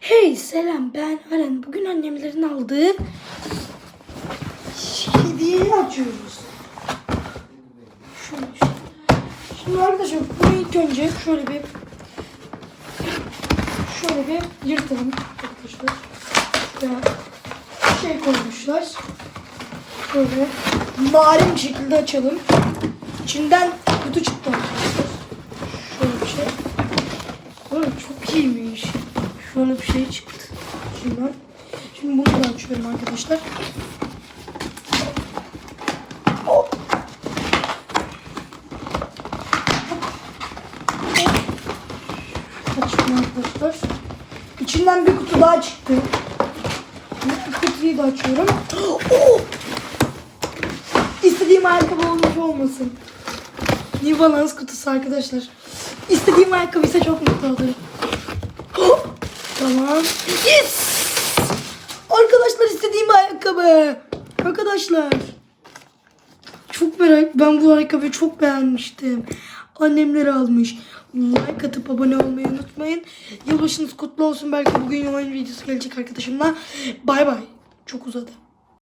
Hey selam ben Aren. Bugün annemlerin aldığı hediyeyi açıyoruz. Şöyle işte. Şimdi arkadaşlar bunu ilk önce şöyle bir şöyle bir yırtalım arkadaşlar. Ya şey koymuşlar. Şöyle narin şekilde açalım. İçinden kutu çıktı arkadaşlar. Şöyle bir şey. Oğlum çok iyiymiş. Şöyle bir şey çıktı. Şimdi, şimdi bunu da açıyorum arkadaşlar. Açtım arkadaşlar. İçinden bir kutu daha çıktı. Bu kutuyu da açıyorum. Oh! İstediğim ayakkabı olmuş olmasın. New Balance kutusu arkadaşlar. İstediğim ayakkabıysa çok mutlu olurum. Tamam. Yes! Arkadaşlar istediğim ayakkabı. Arkadaşlar. Çok merak. Ben bu ayakkabıyı çok beğenmiştim. Annemler almış. Like atıp abone olmayı unutmayın. Yılbaşınız kutlu olsun. Belki bugün oyun videosu gelecek arkadaşımla. Bay bay. Çok uzadı.